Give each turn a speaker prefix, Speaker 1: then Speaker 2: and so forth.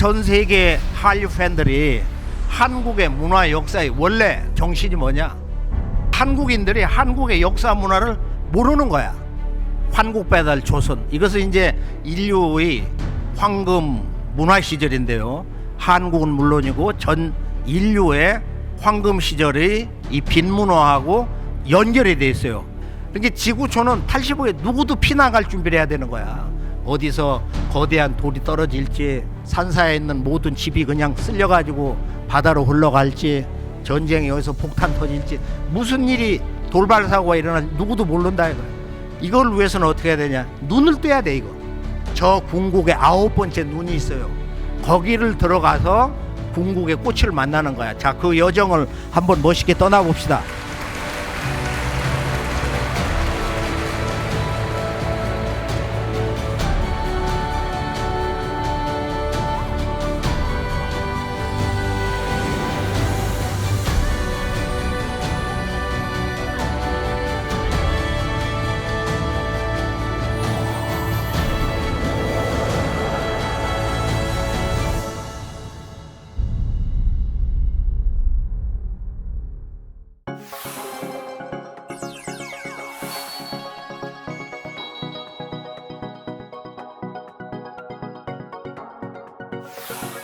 Speaker 1: 전 세계 한류 팬들이 한국의 문화 역사의 원래 정신이 뭐냐? 한국인들이 한국의 역사 문화를 모르는 거야. 환국 배달 조선 이것은 이제 인류의 황금 문화 시절인데요. 한국은 물론이고 전 인류의 황금 시절의 이 빈문화하고 연결이 돼 있어요. 그러니까 지구촌은 85에 누구도 피난갈 준비를 해야 되는 거야. 어디서 거대한 돌이 떨어질지 산사에 있는 모든 집이 그냥 쓸려가지고 바다로 흘러갈지 전쟁이 여기서 폭탄 터질지 무슨 일이 돌발 사고가 일어날 누구도 모른다 이거. 이걸 위해서는 어떻게 해야 되냐? 눈을 떼야 돼 이거. 저 궁극의 아홉 번째 눈이 있어요. 거기를 들어가서 궁극의 꽃을 만나는 거야. 자, 그 여정을 한번 멋있게 떠나 봅시다. Thank you.